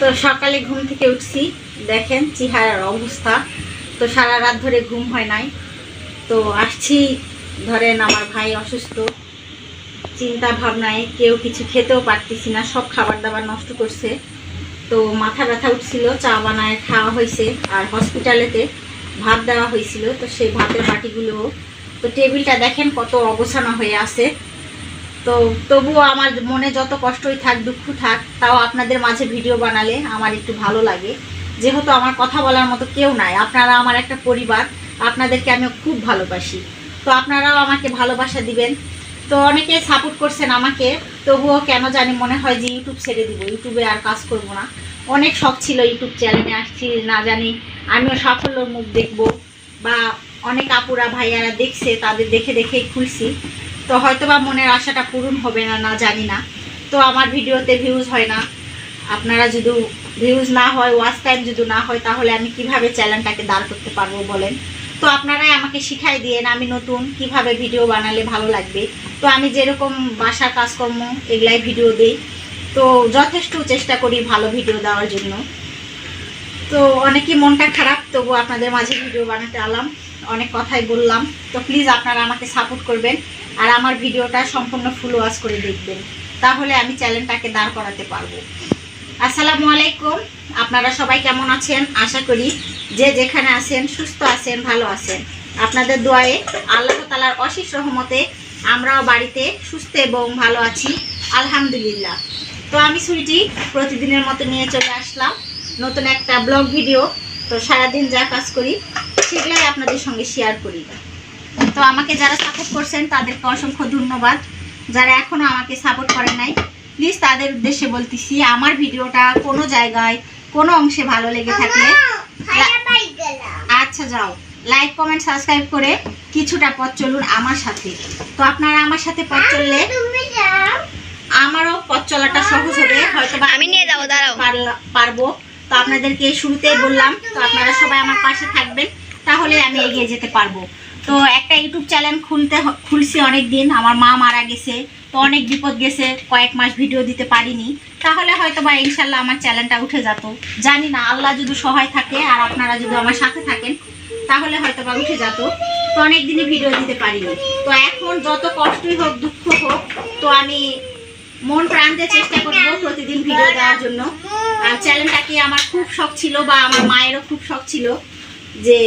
তো সকালে ঘুম থেকে উঠছি, দেখেন চেহারার অবস্থা। তো সারা রাত ধরে ঘুম হয় নাই। তো আসছি, ধরেন আমার ভাই অসুস্থ। চিন্তা ভাবনায় কেউ কিছু খেতেও পারতেছি না, সব খাবার দাবার নষ্ট করছে। তো মাথা ব্যথা উঠছিল, চা বানায় খাওয়া হয়েছে। আর হসপিটালেতে ভাত দেওয়া হয়েছিল, তো সেই ভাতের বাটিগুলো তো টেবিলটা দেখেন কত অগোছানো হয়ে আছে। তো তবুও আমার মনে যত কষ্টই থাক, দুঃখ থাক, তাও আপনাদের মাঝে ভিডিও বানালে আমার একটু ভালো লাগে। যেহেতু আমার কথা বলার মতো কেউ নাই, আপনারা আমার একটা পরিবার, আপনাদেরকে আমি খুব ভালোবাসি। তো আপনারাও আমাকে ভালোবাসা দিবেন। তো অনেকে সাপোর্ট করছেন আমাকে, তবুও কেন জানি মনে হয় যে ইউটিউব ছেড়ে দিব ইউটিউবে আর কাজ করব না। অনেক শখ ছিল ইউটিউব চ্যানেলে আসছি, না জানি, আমিও সাফল্যর মুখ দেখব, বা অনেক আপুরা, ভাইয়ারা দেখছে, তাদের দেখে দেখেই খুলছি। তো হয়তো বা মনের আশাটা পূরণ হবে না না জানি না। তো আমার ভিডিওতে ভিউজ হয় না। আপনারা যদি ভিউজ না হয় ওয়াচ টাইম যদি না হয়, তাহলে আমি কীভাবে চ্যানেলটাকে দাঁড় করতে পারব বলেন? তো আপনারাই আমাকে শিখাই দিয়েন আমি নতুন, কীভাবে ভিডিও বানালে ভালো লাগবে। তো আমি যেরকম বাসার কাজকর্ম, এগুলাই ভিডিও দিই। তো যথেষ্ট চেষ্টা করি ভালো ভিডিও দেওয়ার জন্য। তো অনেকই মনটা খারাপ তবু আপনাদের মাঝে ভিডিও বানাতে আলাম। অনেক কথাই বললাম। তো প্লিজ আপনারা আমাকে সাপোর্ট করবেন আর আমার ভিডিওটা সম্পূর্ণ ফুল ওয়াশ করে দেখবেন। তাহলে আমি চ্যানেলটাকে দাঁড় করাতে পারব। আসসালামু আলাইকুম। আপনারা সবাই কেমন আছেন? আশা করি যে যেখানে আছেন, সুস্থ আছেন, ভালো আছেন। আপনাদের দোয়ায়ে আল্লাহ তালার অশেষ রহমতে আমরাও বাড়িতে সুস্থ এবং ভালো আছি। আলহামদুলিল্লাহ। তো আমি সুইটি প্রতিদিনের মতো নিয়ে চলে আসলাম। নতুন একটা ব্লগ ভিডিও। তো সারাদিন যা কাজ করি সেগুলাই আপনাদের সঙ্গে শেয়ার করি। তো আমাকে যারা সাপোর্ট করছেন তাদেরকে অসংখ্য ধন্যবাদ। যারা এখনও আমাকে সাপোর্ট করেন নাই প্লিজ তাদের উদ্দেশ্যে বলতেছি আমার ভিডিওটা কোনো জায়গায় কোনো অংশে ভালো লেগে থাকলে আচ্ছা যাও। লাইক কমেন্ট সাবস্ক্রাইব করে কিছুটা পথ চলুন আমার সাথে। তো আপনারা আমার সাথে পথ চললে আমারও পথ চলাটা সহজ হবে হয়তো বা আমি নিয়ে যাব, দাঁড়াও। পারব। তো আপনাদেরকে শুরুতেই বললাম তো আপনারা সবাই আমার পাশে থাকবেন। তাহলে আমি এগিয়ে যেতে পারব। তো একটা ইউটিউব চ্যানেল খুলতে খুলছি অনেক দিন আমার মা মারা গেছে, তো অনেক বিপদ গেছে, কয়েক মাস ভিডিও দিতে পারিনি। তাহলে হয়তো বা ইনশাল্লাহ আমার চ্যানেলটা উঠে যেত। জানি না, আল্লাহ যদি সহায় থাকে আর আপনারা যদি আমার সাথে থাকেন, তাহলে হয়তো বা উঠে যেত। তো অনেক দিনই ভিডিও দিতে পারিনি। তো এখন যত কষ্টই হোক, দুঃখ হোক, তো আমি মন প্রাণতে চেষ্টা করব প্রতিদিন ভিডিও দেওয়ার জন্য। আর চ্যানেলটাকে আমার খুব শখ ছিল বা আমার মায়েরও খুব শখ ছিল যে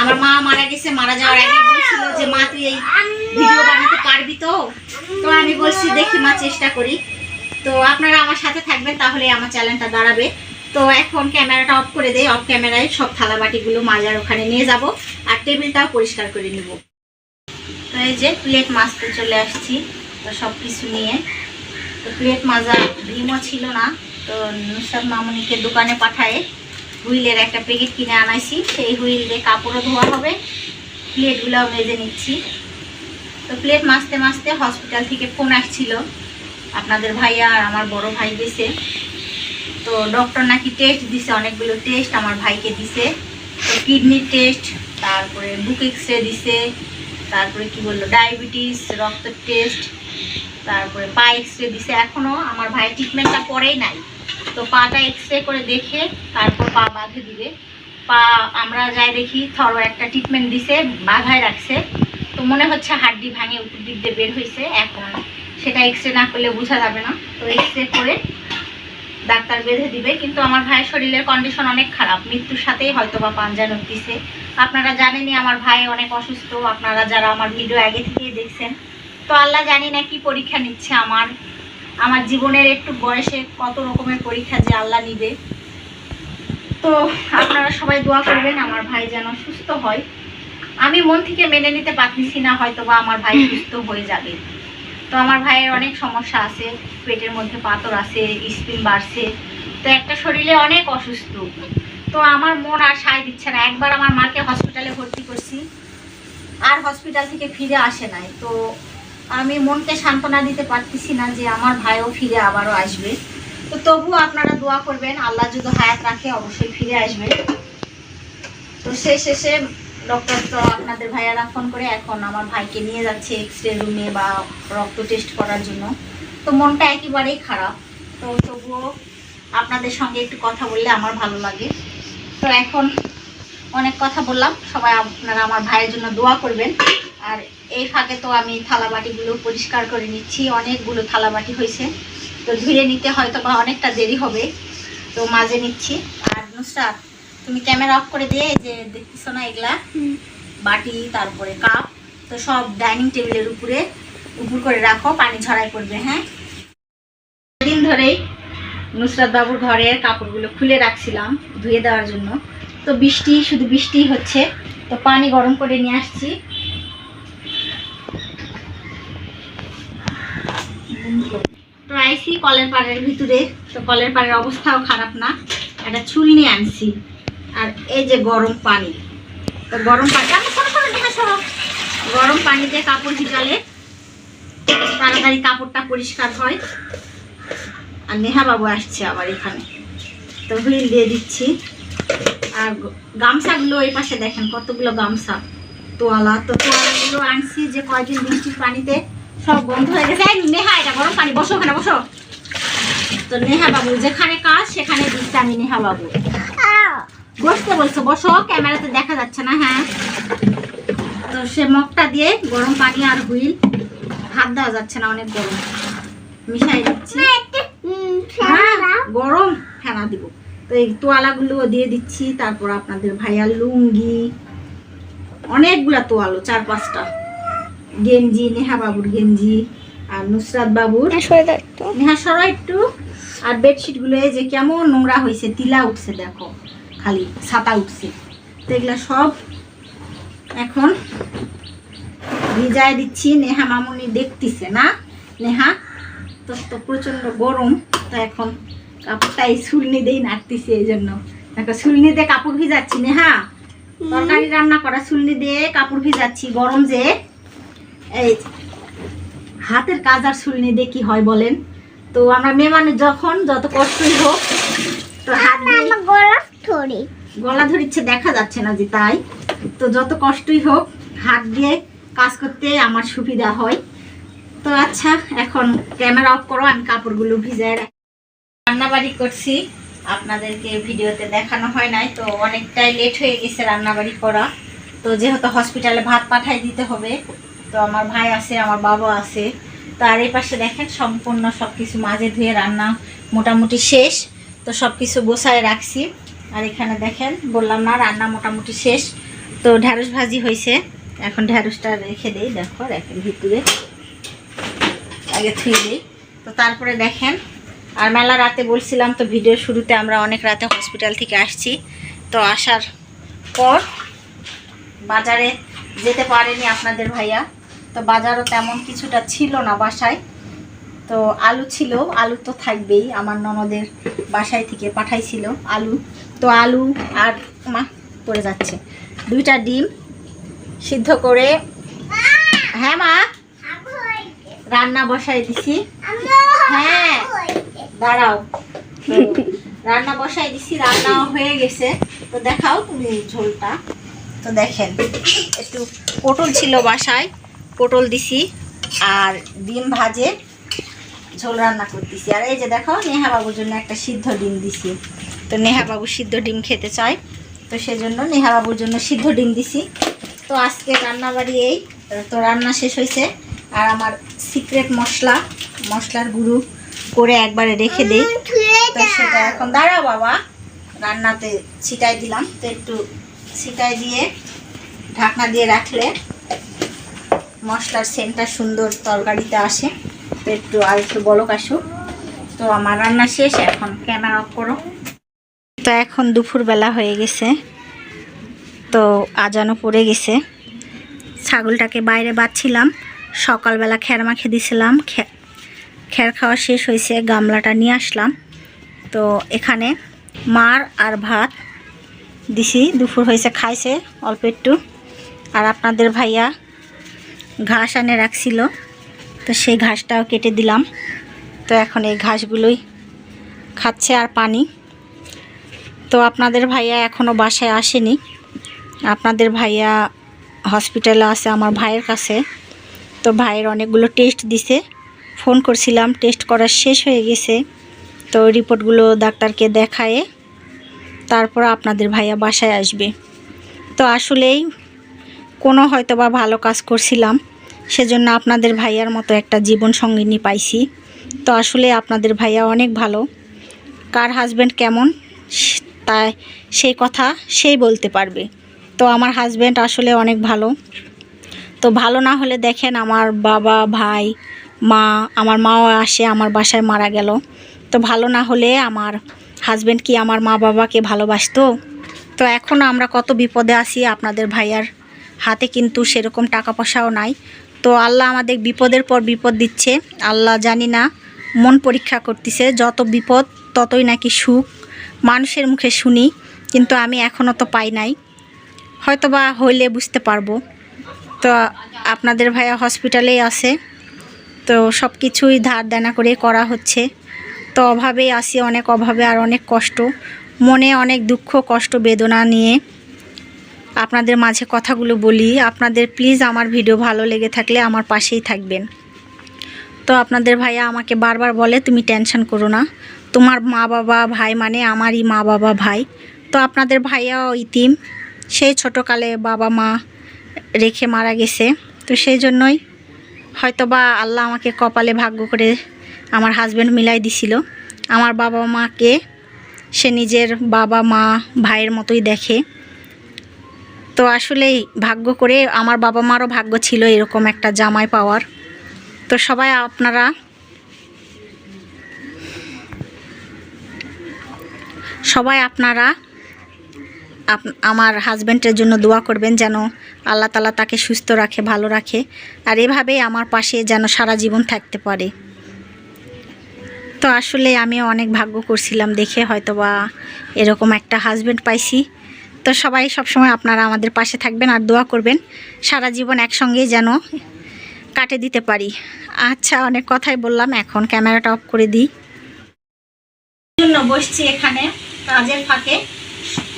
আমার মা মারা গেছে, মারা যাওয়ার আগে বলছিল যে, মা, তুই এই ভিডিও বানাতে পারবি তো? তো আমি বলছি, দেখি, মা, চেষ্টা করি। তো আপনারা আমার সাথে থাকবেন, তাহলে আমার চ্যানেলটা দাঁড়াবে। তো এখন ক্যামেরাটা অফ করে দেই, অফ ক্যামেরায় সব থালা বাটিগুলো মাজার ওখানে নিয়ে যাব আর টেবিলটাও পরিষ্কার করে নিব। তো এই যে প্লেট মাজতে চলে আসছি, তো সব কিছু নিয়ে। তো প্লেট মাজা ভীমও ছিল না, তো নুসরাত মামুনিকে দোকানে পাঠায়ে হুইলের একটা প্যাকেট কিনে আনাইছি। সেই হুইল দিয়ে কাপড়ও ধোয়া হবে। প্লেটগুলোও মেজে নিচ্ছি। তো প্লেট মাজতে মাজতে হসপিটাল থেকে ফোন আসছিল। আপনাদের ভাইয়া আর আমার বড় ভাই গেছে। তো ডক্টর নাকি টেস্ট দিছে, অনেকগুলো টেস্ট আমার ভাইকে দিছে। তো কিডনির টেস্ট তারপরে বুক এক্স রে দিছে। তারপরে কি বলল ডায়াবেটিস রক্তের টেস্ট তারপরে পা এক্স রে দিছে। এখনও আমার ভাই ট্রিটমেন্টটা পরেই নাই। তো পাটা এক্স রে করে দেখে তারপর পা বাঁধে দিবে। পা আমরা যাই দেখি, থরো একটা ট্রিটমেন্ট দিছে, বাধায় রাখছে। তো মনে হচ্ছে হাড্ডি ভাঙে উপর দিক দিয়ে বের হয়েছে এখন সেটা এক্স রে না করলে বোঝা যাবে না। তো এক্স রে করে ডাক্তার বেঁধে দিবে। কিন্তু আমার ভাইয়ের শরীরের কন্ডিশন অনেক খারাপ। মৃত্যুর সাথেই হয়তো বা পাঞ্জা দিছে। আপনারা জানেনই আমার ভাই অনেক অসুস্থ। আপনারা যারা আমার ভিডিও আগে থেকেই দেখছেন, তো আল্লাহ জানি না কি পরীক্ষা নিচ্ছে আমার। আমার জীবনের একটু বয়সে কত রকমের পরীক্ষা যে আল্লাহ নিবে। তো আপনারা সবাই দোয়া করবেন, আমার ভাই যেন সুস্থ হয়। আমি মন থেকে মেনে নিতে পারতেছি না হয়তো বা আমার ভাই সুস্থ হয়ে যাবে। তো আমার ভাইয়ের অনেক সমস্যা আছে, পেটের মধ্যে পাথর আছে, স্পিন বাড়ছে, তো একটা শরীরে অনেক অসুস্থ। তো আমার মন আর সায় দিচ্ছে না, একবার আমার মাকে হসপিটালে ভর্তি করছি, আর হসপিটাল থেকে ফিরে আসে নাই। তো আমি মনকে সান্ত্বনা দিতে পারতেছি না যে আমার ভাইও ফিরে আবারও আসবে। তো তবুও আপনারা দোয়া করবেন, আল্লাহ যদি হায়াত রাখে, অবশ্যই ফিরে আসবে। তো শেষ শেষে ডক্টর তো আপনাদের ভাইয়ারা ফোন করে, এখন আমার ভাইকে নিয়ে যাচ্ছে এক্স রে রুমে বা রক্ত টেস্ট করার জন্য। তো মনটা একেবারেই খারাপ। তো তবুও আপনাদের সঙ্গে একটু কথা বললে আমার ভালো লাগে। তো এখন অনেক কথা বললাম। সবাই আপনারা আমার ভাইয়ের জন্য দোয়া করবেন। আর এই ফাঁকে তো আমি থালাবাটিগুলো পরিষ্কার করে নিচ্ছি অনেকগুলো থালাবাটি হয়েছে। তো ধুয়ে নিতে হয়তো বা অনেকটা দেরি হবে তো মাঝে নিচ্ছি। আর নুসরাত তুমি ক্যামেরা অফ করে দিয়ে যে দেখতেছো না এগুলা? বাটি তারপরে কাপ তো সব ডাইনিং টেবিলের উপরে উপর করে রাখো পানি ঝরাই পড়বে হ্যাঁ? দিন ধরেই নুসরাত বাবুর ঘরের কাপড়গুলো খুলে রাখছিলাম ধুয়ে দেওয়ার জন্য। তো বৃষ্টি শুধু বৃষ্টি হচ্ছে তো পানি গরম করে নিয়ে আসছি। তো আইসি কলের পাড়ের ভিতরে। তো কলের পাড়ের অবস্থাও খারাপ না। একটা চুল নিয়ে আনছি। আর এই যে গরম পানি। তো গরম পানি গরম পানিতে কাপড় ভিজালে তাড়াতাড়ি কাপড়টা পরিষ্কার হয়। আর নেহা বাবু আসছে আবার এখানে। তো হুইল দিয়ে দিচ্ছি। আর গামছাগুলো এই পাশে দেখেন কতগুলো গামছা। তোয়ালা। তো তোয়ালাগুলো আনছি যে কয়দিন বৃষ্টির পানিতে। সব বন্ধ হয়ে গেছে। নেহা এটা গরম পানি বসো ওখানে বসো। তো নেহা বাবু যেখানে কাজ সেখানে দিচ্ছি আমি নেহা বাবু। বসতে বলছো বসো ক্যামেরাতে দেখা যাচ্ছে না হ্যাঁ। তো সে মগটা দিয়ে গরম পানি আর হুইল হাত দেওয়া যাচ্ছে না অনেক গরম। মিশাই দিচ্ছি। হ্যাঁ, গরম ফেনা দিব। তো এই তোয়ালাগুলো দিয়ে দিচ্ছি তারপর আপনাদের ভাইয়ার লুঙ্গি অনেকগুলা তোয়ালো চার পাঁচটা। গেঞ্জি নেহা বাবুর গেঞ্জি আর নুসরাত বাবুর। নেহা সরা একটু। আর বেডশিটগুলো এই যে কেমন নোংরা হয়েছে তিলা উঠছে দেখো খালি ছাতা উঠছে। তো এগুলা সব এখন ভিজায় দিচ্ছি। নেহা মামুনি দেখতেছে না? নেহা তো তো প্রচণ্ড গরম তো এখন কাপড়টা এই সুলনি দিয়েই নাড়তেছি এই জন্য। দেখো সুলনি দিয়ে কাপড় ভিজাচ্ছি নেহা। তরকারি রান্না করা সুলনি দিয়ে কাপড় ভিজাচ্ছি গরম যে। এই হাতের কাজ আর সুলনি দিয়ে কি হয় বলেন। তো আমরা মেয়ে মানুষ যখন যত কষ্টই হোক তো হাত দিয়ে গলা ধরিচ্ছে দেখা যাচ্ছে না যে তাই। তো যত কষ্টই হোক হাত দিয়ে কাজ করতে আমার সুবিধা হয়। তো আচ্ছা এখন ক্যামেরা অফ করো আমি কাপড়গুলো ভিজায় রাখি। রান্নাবাড়ি করছি। আপনাদেরকে ভিডিওতে দেখানো হয় নাই তো অনেকটাই লেট হয়ে গেছে রান্নাবাড়ি করা। তো যেহেতু হসপিটালে ভাত পাঠাই দিতে হবে তো আমার ভাই আছে, আমার বাবা আছে। তো আর এই পাশে দেখেন সম্পূর্ণ সব কিছু মাঝে ধুয়ে রান্না মোটামুটি শেষ। তো সব কিছু গোছায় রাখছি। আর এখানে দেখেন, বললাম না, রান্না মোটামুটি শেষ। তো ঢ্যাঁড়স ভাজি হয়েছে। এখন ঢ্যাঁড়সটা রেখে দেই, দেখো র্যাকের ভিতরে। আগে থুয়ে দিই। তো তারপরে দেখেন, আর মেলা রাতে বলছিলাম তো, ভিডিও শুরুতে আমরা অনেক রাতে হসপিটাল থেকে আসছি। তো আসার পর বাজারে যেতে পারেনি আপনাদের ভাইয়া। তো বাজারও তেমন কিছুটা ছিল না বাসায়। তো আলু ছিল, আলু তো থাকবেই, আমার ননদের বাসায় থেকে পাঠাইছিল আলু। তো আলু আর মা পড়ে যাচ্ছে। দুইটা ডিম সিদ্ধ করে হ্যাঁ মা? রান্না বসাই দিছি। হ্যাঁ দাঁড়াও। রান্না বসাই দিছি রান্না হয়ে গেছে। তো দেখাও তুমি ঝোলটা। তো দেখেন, একটু পটল ছিল বাসায়। পটল দিছি আর ডিম ভাজে ঝোল রান্না করতেছি। আর এই যে দেখো নেহা বাবুর জন্য একটা সিদ্ধ ডিম দিছি। তো নেহা বাবু সিদ্ধ ডিম খেতে চায় তো সেজন্য নেহা বাবুর জন্য সিদ্ধ ডিম দিছি। তো আজকে রান্নাবাড়ি এই তো রান্না শেষ হয়েছে আর আমার সিক্রেট মশলা মশলার গুঁড়ো করে একবারে রেখে দিই। তো সেটা এখন দাঁড়াও বাবা রান্নাতে ছিটাই দিলাম। তো একটু ছিটাই দিয়ে ঢাকনা দিয়ে রাখলে মশলার সেন্টটা সুন্দর তরকারিতে আসে। তো একটু আর একটু বলক আসুক। তো আমার রান্না শেষ, এখন ক্যামেরা অফ করো। তো এখন দুপুরবেলা হয়ে গেছে। তো আজানও পড়ে গেছে। ছাগলটাকে বাইরে বাঁধছিলাম। সকালবেলা খ্যার মাখে দিছিলাম। খ্যার খাওয়া শেষ হয়েছে, গামলাটা নিয়ে আসলাম। তো এখানে মার আর ভাত দিছি। দুপুর হয়েছে, খাইছে অল্প একটু। আর আপনাদের ভাইয়া ঘাস আনে রাখছিল। তো সেই ঘাসটাও কেটে দিলাম। তো এখন এই ঘাসগুলোই খাচ্ছে আর পানি। তো আপনাদের ভাইয়া এখনও বাসায় আসেনি। আপনাদের ভাইয়া হসপিটালে আছে আমার ভাইয়ের কাছে। তো ভাইয়ের অনেকগুলো টেস্ট দিছে। ফোন করছিলাম, টেস্ট করা শেষ হয়ে গেছে। তো রিপোর্টগুলো ডাক্তারকে দেখায়ে তারপর আপনাদের ভাইয়া বাসায় আসবে। তো আসলেই কোনো হয়তো বা ভালো কাজ করছিলাম, সেজন্য আপনাদের ভাইয়ার মতো একটা জীবন সঙ্গিনী পাইছি। তো আসলে আপনাদের ভাইয়া অনেক ভালো। কার হাজব্যান্ড কেমন, তাই সেই কথা সেই বলতে পারবে। তো আমার হাজব্যান্ড আসলে অনেক ভালো। তো ভালো না হলে দেখেন আমার বাবা, ভাই, মা, আমার মাও আসে, আমার বাসায় মারা গেল। তো ভালো না হলে আমার হাজব্যান্ড কি আমার মা বাবাকে ভালোবাসতো? তো এখন আমরা কত বিপদে আছি আপনাদের ভাইয়ার হাতে কিন্তু সেরকম টাকা পয়সাও নাই। তো আল্লাহ আমাদের বিপদের পর বিপদ দিচ্ছে। আল্লাহ জানি না, মন পরীক্ষা করতেছে, যত বিপদ ততই নাকি সুখ। মানুষের মুখে শুনি, কিন্তু আমি এখনও তো পাই নাই। হয়তো বা হইলে বুঝতে পারব। তো আপনাদের ভাইয়া হসপিটালেই আছে। তো সব কিছুই ধার দেনা করে করা হচ্ছে। তো অভাবেই আসি অনেক অভাবে আর অনেক কষ্ট। মনে অনেক দুঃখ, কষ্ট, বেদনা নিয়ে। আপনাদের মাঝে কথাগুলো বলি। আপনাদের প্লিজ আমার ভিডিও ভালো লেগে থাকলে আমার পাশেই থাকবেন। তো আপনাদের ভাইয়া আমাকে বারবার বলে, তুমি টেনশন করো না। তোমার মা বাবা ভাই মানে আমারই মা বাবা ভাই। তো আপনাদের ভাইয়াও ইতিম। সেই ছোটোকালে বাবা মা রেখে মারা গেছে। তো সেই জন্যই হয়তো বা আল্লাহ আমাকে কপালে ভাগ্য করে আমার হাজব্যান্ড মিলাই দিছিল। আমার বাবা মাকে সে নিজের বাবা মা, ভাইয়ের মতোই দেখে। তো আসলেই ভাগ্য করে আমার বাবা মারও ভাগ্য ছিল এরকম একটা জামাই পাওয়ার। তো সবাই আপনারা সবাই আপনারা আপ- আমার হাজব্যান্ডের জন্য দোয়া করবেন যেন আল্লাহ তালা তাকে সুস্থ রাখে, ভালো রাখে, আর এভাবেই আমার পাশে যেন সারা জীবন থাকতে পারে। তো আসলে আমি অনেক ভাগ্য করছিলাম দেখে হয়তো বা এরকম একটা হাজব্যান্ড পাইছি। তো সবাই সবসময় আপনারা আমাদের পাশে থাকবেন আর দোয়া করবেন। সারা জীবন একসঙ্গেই যেন কাটে দিতে পারি। আচ্ছা অনেক কথাই বললাম, এখন ক্যামেরাটা অফ করে দিই। জন্য বসছি এখানে, কাজের ফাঁকে।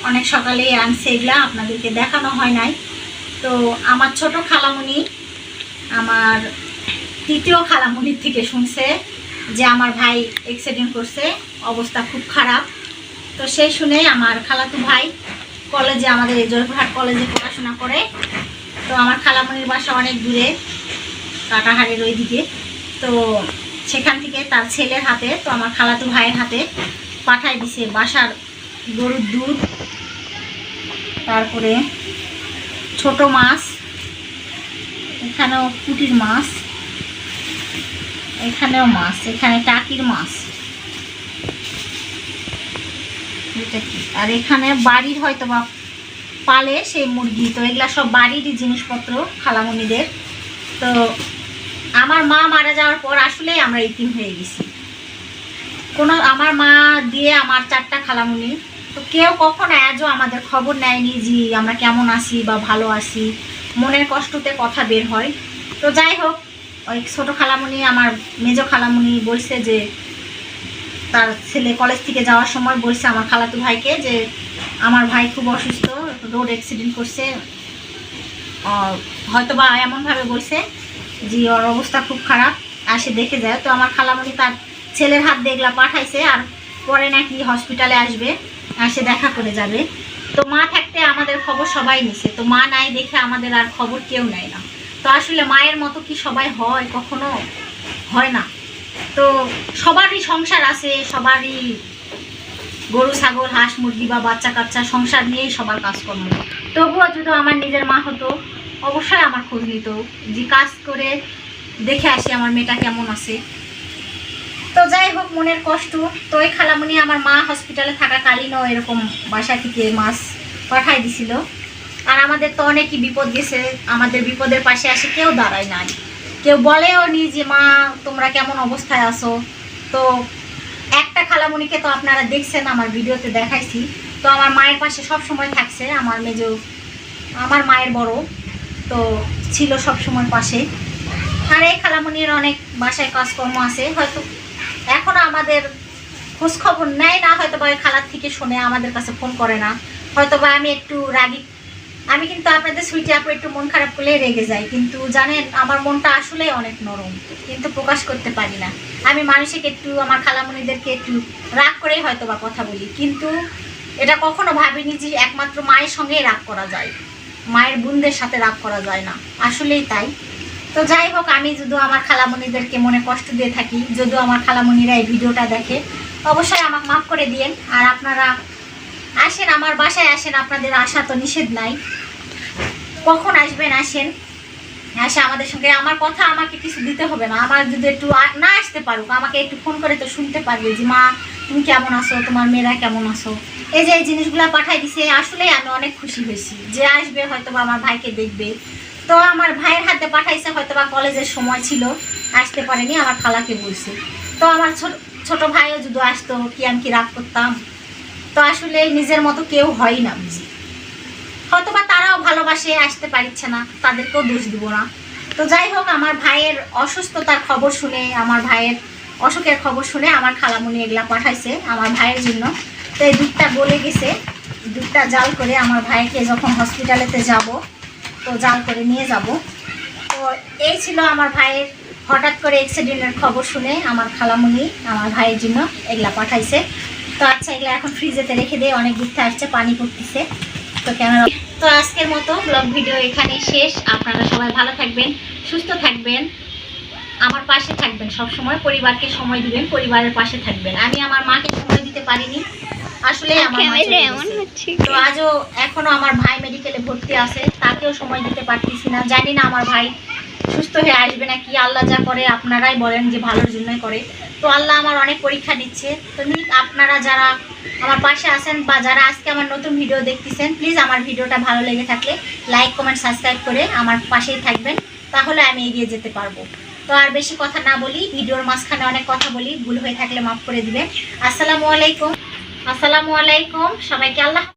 অনেক সকালেই আনছে এগুলা আপনাদেরকে দেখানো হয় নাই। তো আমার ছোট খালামুনি আমার তৃতীয় খালামুনির থেকে শুনছে যে আমার ভাই অ্যাক্সিডেন্ট করছে, অবস্থা খুব খারাপ। তো সেই শুনে আমার খালাতু ভাই কলেজে, আমাদের জয়পুরহাট কলেজে পড়াশোনা করে। তো আমার খালামুনির বাসা অনেক দূরে কাটাহারের ওই দিকে তো সেখান থেকে তার ছেলের হাতে, তো আমার খালাতু ভাইয়ের হাতে পাঠায় দিছে বাসার গরুর দুধ। তারপরে ছোট মাছ, এখানেও পুটির মাছ, এখানেও মাছ, এখানে টাকির মাছ। কি? আর এখানে বাড়ির হয়তো বা পালে সেই মুরগি, তো এগুলা সব বাড়িরই জিনিসপত্র খালামণিদের তো আমার মা মারা যাওয়ার পর আসলে আমরা ইতিম হয়ে গেছি। কোনো, আমার মা দিয়ে আমার চারটা খালামুনি। তো কেউ কখন আজও আমাদের খবর নেয়নি যে আমরা কেমন আছি বা ভালো আছি। মনের কষ্টতে কথা বের হয়। তো যাই হোক, ওই ছোটো খালামুনি, আমার মেজো খালামুনি বলছে যে তার ছেলে কলেজ থেকে যাওয়ার সময় বলছে আমার খালাতু ভাইকে যে আমার ভাই খুব অসুস্থ রোড অ্যাক্সিডেন্ট করছে। হয়তো বা এমনভাবে বলছে যে ওর অবস্থা খুব খারাপ আসে দেখে যায়। তো আমার খালামণি তার ছেলের হাত দেখলা পাঠাইছে আর পরে নাকি হসপিটালে আসবে আসে দেখা করে যাবে। তো মা থাকতে আমাদের খবর সবাই নিছে। তো মা নাই দেখে আমাদের আর খবর কেউ নেয় না। তো আসলে মায়ের মতো কি সবাই হয়? কখনো হয় না। তো সবারই সংসার আছে, সবারই গরু, ছাগল, হাঁস, মুরগি বা বাচ্চা কাচ্চা সংসার নিয়েই সবার কাজকর্ম। তবুও যদি আমার নিজের মা হতো, অবশ্যই আমার খোঁজ নিত যে কাজ করে দেখে আসি আমার মেয়েটা কেমন আছে। তো যাই হোক, মনের কষ্ট। তো ওই খালামুনি আমার মা হসপিটালে থাকাকালীনও এরকম বাসা থেকে মাছ পাঠাই দিছিল। আর আমাদের তো অনেকই বিপদ গেছে, আমাদের বিপদের পাশে আসে কেউ দাঁড়ায় নাই। কেউ বলেও নি যে, মা, তোমরা কেমন অবস্থায় আসো তো একটা খালামুনিকে তো আপনারা দেখছেন, আমার ভিডিওতে দেখাইছি। তো আমার মায়ের পাশে সব সময় থাকছে, আমার মেজো, আমার মায়ের বড়, তো ছিল সব সময় পাশে। আর এই খালামুনির অনেক বাসায় কাজকর্ম আছে, হয়তো এখনও আমাদের খোঁজ খবর নেয় না হয়তো বা খালার থেকে শুনে আমাদের কাছে ফোন করে না। হয়তো বা আমি একটু রাগি আমি কিন্তু আপনাদের সুইটি আপু একটু মন খারাপ করলে রেগে যাই। কিন্তু জানেন, আমার মনটা আসলেই অনেক নরম। কিন্তু প্রকাশ করতে পারি না। আমি মানুষকে একটু, আমার খালামণিদেরকে একটু রাগ করেই হয়তো বা কথা বলি। কিন্তু এটা কখনো ভাবিনি যে একমাত্র মায়ের সঙ্গেই রাগ করা যায়। মায়ের বোনদের সাথে রাগ করা যায় না। আসলেই তাই। তো যাই হোক, আমি যদি আমার খালামণিদেরকে মনে কষ্ট দিয়ে থাকি, যদিও আমার খালামণিরা এই ভিডিওটা দেখে, অবশ্যই আমাকে মাফ করে দিয়েন। আর আপনারা আসেন, আমার বাসায় আসেন, আপনাদের আসা তো নিষেধ নাই। কখন আসবেন, আসেন? আসে আমাদের সঙ্গে, আমার কথা আমাকে কিছু দিতে হবে না। আমার যদি একটু না আসতে পারুক, আমাকে একটু ফোন করে তো শুনতে পারবে যে, মা, তুমি কেমন আছো? তোমার মেয়েরা কেমন আছো? এই যে, এই জিনিসগুলো পাঠাই দিছে আসলে আমি অনেক খুশি হয়েছি। যে আসবে হয়তো বা আমার ভাইকে দেখবে। তো আমার ভাইয়ের হাতে পাঠাইছে হয়তো বা কলেজের সময় ছিল, আসতে পারেনি, আমার খালাকে বলছে। তো আমার ছোট ছোট ভাইও যদি আসতো, কি আমি কি রাগ করতাম? তো আসলে নিজের মতো কেউ হয় না। বুঝি হয়তো বা তারাও ভালোবাসে, আসতে পারছে না, তাদেরকেও দোষ দিব না। তো যাই হোক, আমার ভাইয়ের অসুস্থতার খবর শুনে, আমার ভাইয়ের অসুখের খবর শুনে আমার খালামুনি এগুলা পাঠাইছে আমার ভাইয়ের জন্য। তো এই দুধটা গলে গেছে। দুধটা জাল করে আমার ভাইকে যখন হসপিটালেতে যাব, তো জাল করে নিয়ে যাব। তো এই ছিল আমার ভাইয়ের হঠাৎ করে অ্যাক্সিডেন্টের খবর শুনে আমার খালামুনি আমার ভাইয়ের জন্য এগুলা পাঠাইছে। তো আচ্ছা এগুলা এখন ফ্রিজেতে রেখে দিয়ে অনেক থেকে আসছে পানি পড়তেছে তো কেন তো আজকের মতো ব্লগ ভিডিও এখানেই শেষ। আপনারা সবাই ভালো থাকবেন সুস্থ থাকবেন আমার পাশে থাকবেন সব সময় পরিবারকে সময় দিবেন পরিবারের পাশে থাকবেন। আমি আমার মাকে সময় দিতে পারিনি আসলে আমার মা এমন হচ্ছে তো আজও এখনও আমার ভাই মেডিকেলে ভর্তি আছে তাকেও সময় দিতে পারতেছি না। জানি না আমার ভাই সুস্থ হয়ে আসবে না কি আল্লাহ যা করে আপনারাই বলেন যে ভালোর জন্যই করে। তো আল্লাহ আমার অনেক পরীক্ষা দিচ্ছে। তো আপনারা যারা আমার পাশে আছেন বা যারা আজকে আমার নতুন ভিডিও দেখতেছেন প্লিজ আমার ভিডিওটা ভালো লেগে থাকলে লাইক কমেন্ট সাবস্ক্রাইব করে আমার পাশেই থাকবেন। তাহলে আমি এগিয়ে যেতে পারব। তো আর বেশি কথা না বলি, ভিডিওর মাঝখানে অনেক কথা বলি, ভুল হয়ে থাকলে মাফ করে দিবেন। আসসালামু আলাইকুম। আসসালামু আলাইকুম। সবাইকে আল্লাহ